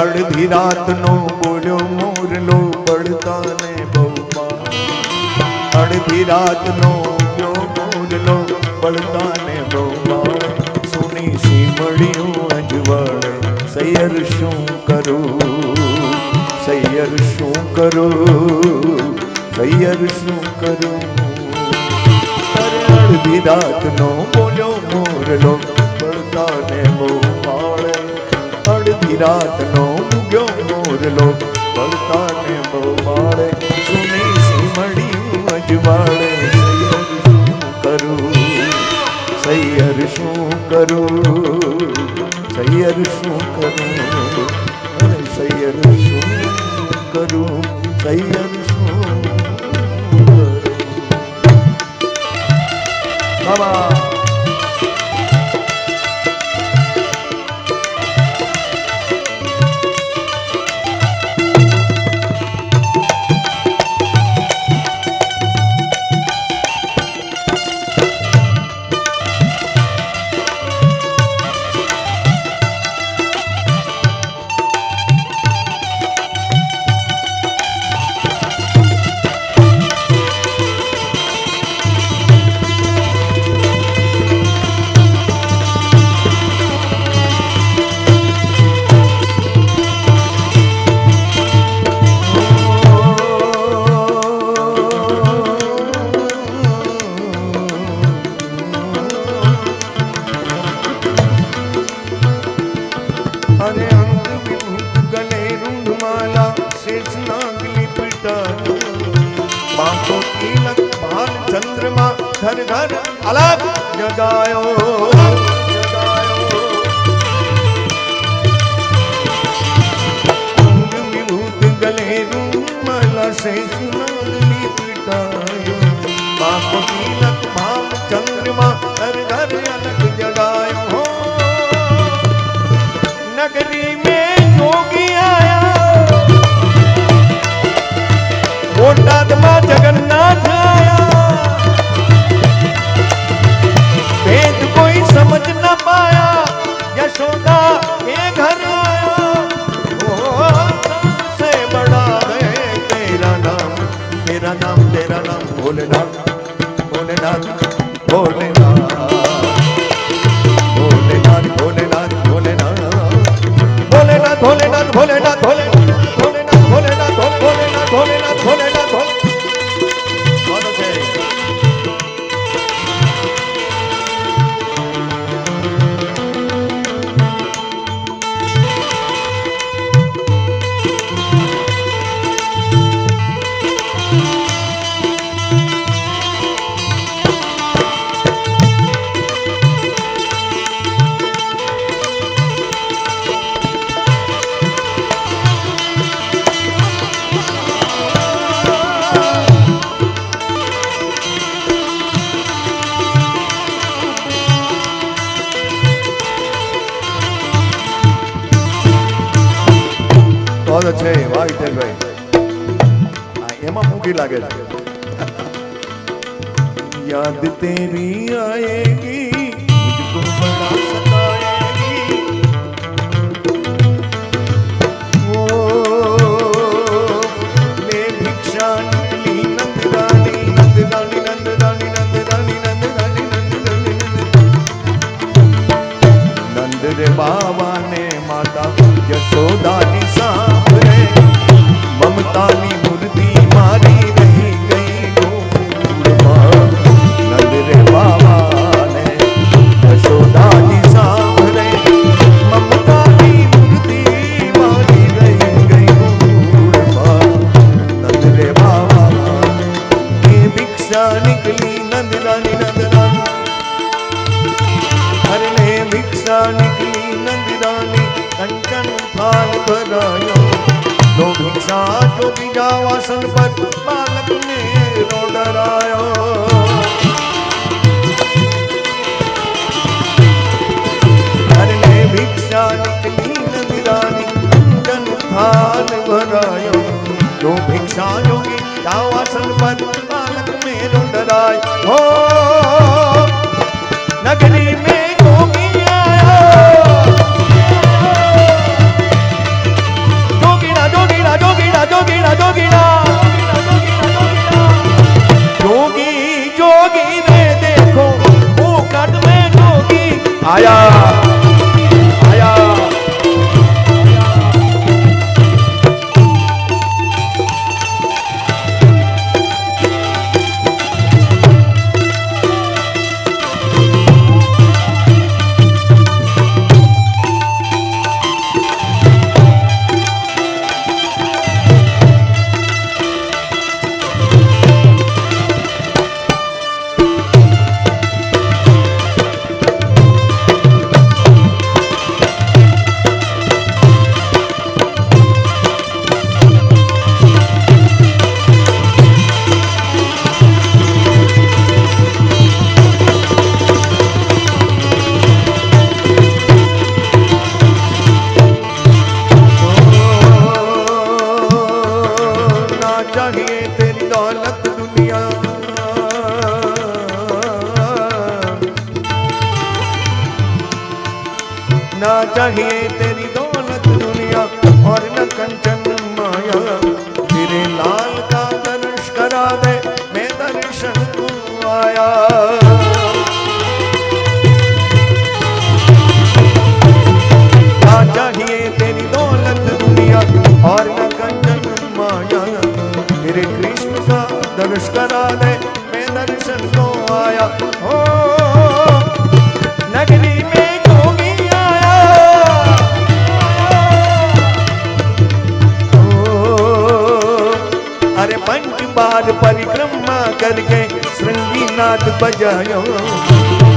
અડધી રાતનો બોલ્યો મોરલો બળતાને બહુ બાળ અડધી રાતનો બોલ્યો મોરલો બળતાને બહુ સુની સી મળ્યું અજવળ, સૈયર શું કરું? સૈયર શું કરું? સૈયર શું કરું? અડધી રાતનો બોલ્યો મોરલો બળતાને બહુ પાળે અડધી રાતનો ઉગ્યો મોરલો બળતાને બહુ માળે સુની સીમડી શું કરું? સૈયર શું કરું? સૈયર શું કરું? સૈયર શું કરું? સૈયર શું કરું? का ভোলেনাথ ভোলেনাথ ভোলেনাথ ভোলেনাথ ভোলেনাথ ভোলেনাথ ভোলেনাথ ভোলেনাথ ਲੱਗ। ਯਾਦ ਤੇਰੀ ਆਏਗੀ। दीन विदानी अंजन थाल भरायो जो भिक्षा योगी, जाओ आसन पर, बालक मेरो डराय हो, नगरी में गोगी आयो जोगीरा जोगीरा जोगीरा जोगीरा जोगी जोगी देखो वो कद में जोगी आया। करके श्रृंगी नाथ बजायो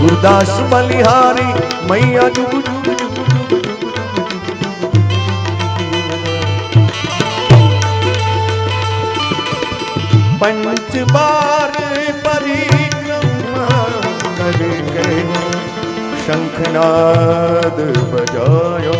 गुरुदास बलिहारी मैया पंच बार परिक्रमा करके शंखनाद बजायो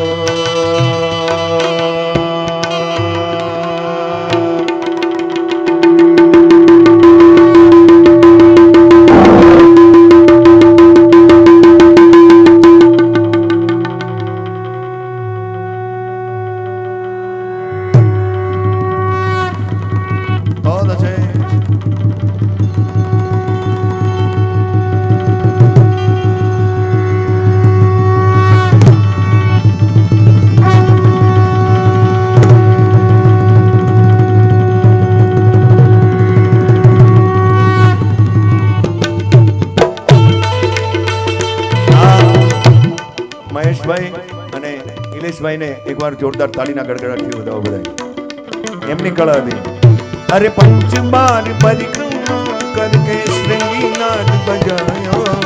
હરેશભાઈ અને નિલેશભાઈને એકવાર જોરદાર તાળીના ગડગડાટથી વધાવો બધા એમની કળા હતી. અરે પંચમાર પરિક્રમા કરકે શ્રેણીનાથ બજાયા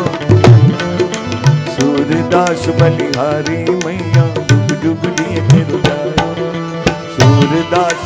સૂરદાસ બલિહારી મૈયા ડુગડી સૂરદાસ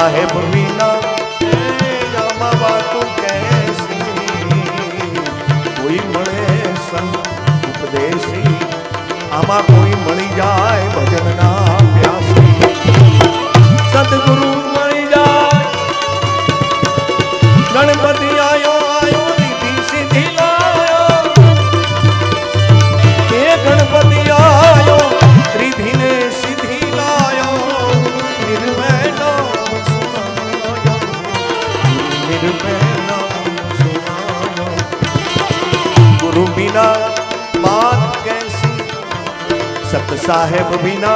સાહેબ વિના આમાં કોઈ મળી જાય ભજનના પ્યાસી સદગુરુ મળી જાય साहेब बिना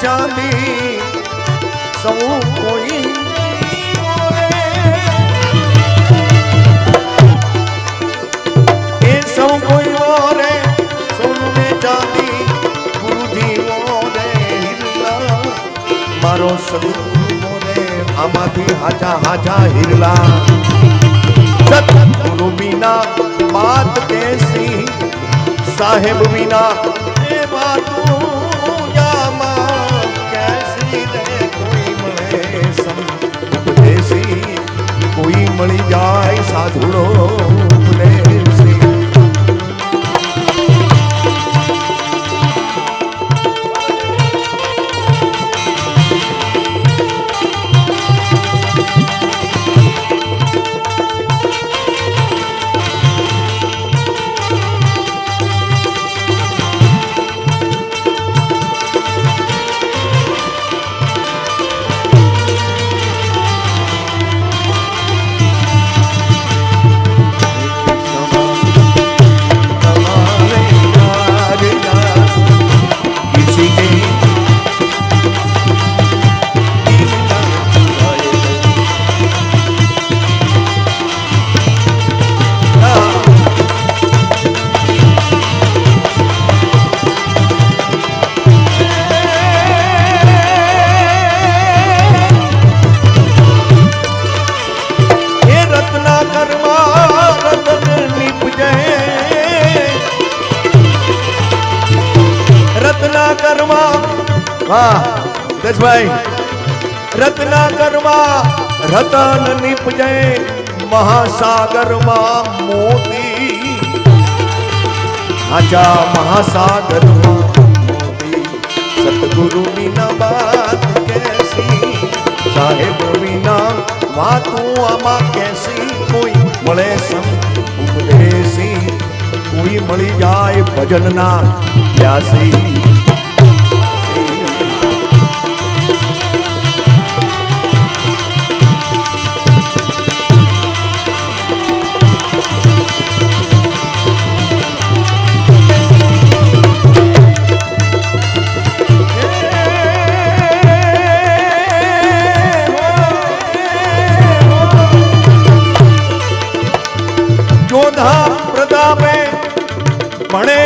ચાંદી સૌ કોઈ એ સૌ કોઈ ઓરે સોનું ને ચાંદી ગુરુજી ઓરે હિરલા મારો સદગુરુ ઓરે આમાંથી હાજા હાજા હિરલા સદગુરુ વિના વાત કેસી સાહેબ વિના જાય भाई रतन करवा। रत्ना कर्मा रत्ना रतन निप महासागर मा मोती। आजा महासागर मोती। सतगुरु बिना बात कैसी? साहेब बिना વાતું આમાં કેસી કોઈ મળે સંત કોઈ મળી જાય ભજનના પ્યાસી પ્રતાપે ભણે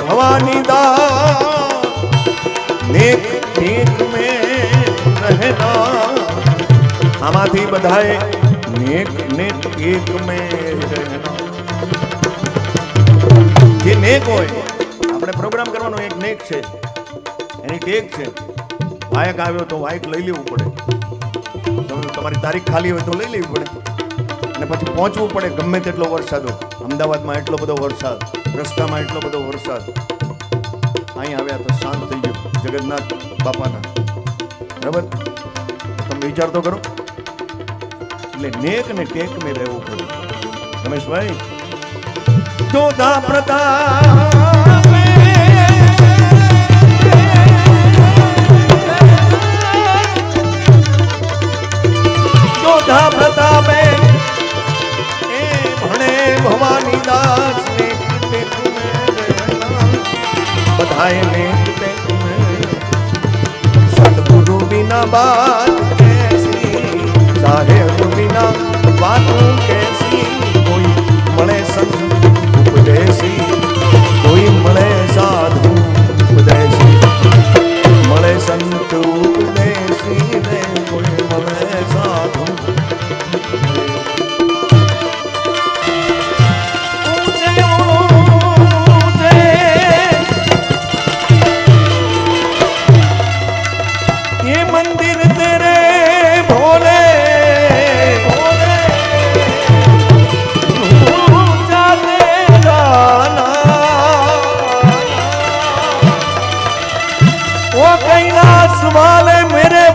ભવાની દા નેક નેક મે રહેના આમાંથી બધાએ નેક નેક એક મે રહેના જે નેક હોય, આપણે પ્રોગ્રામ કરવાનો એક નેક છે. એની ટેક છે. વાયક આવ્યો તો વાયક લઈ લેવું પડે. તમે તમારી તારીખ ખાલી હોય તો લઈ લેવી પડે. અને પછી પહોંચવું પડે ગમે તેટલો વરસાદ હોય. અમદાવાદમાં એટલો બધો વરસાદ, રસ્તામાં એટલો બધો વરસાદ. અહીં આવ્યા તો શાંત થઈ ગયું, જગન્નાથ બાપાના. બરાબર? તમે વિચાર તો કરો. એટલે નેક ને ટેક મેં રહેવું પડે. રમેશભાઈ? પ્રતાપે कालिदास सतगुरु बिना बात कैसी साहेब बिना बातों कैसी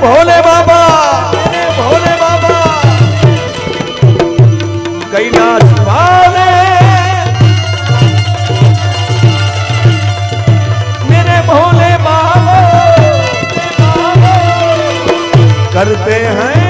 भोले बाबा भोले बाबा। कैलाश वाले मेरे भोले बाबा। करते हैं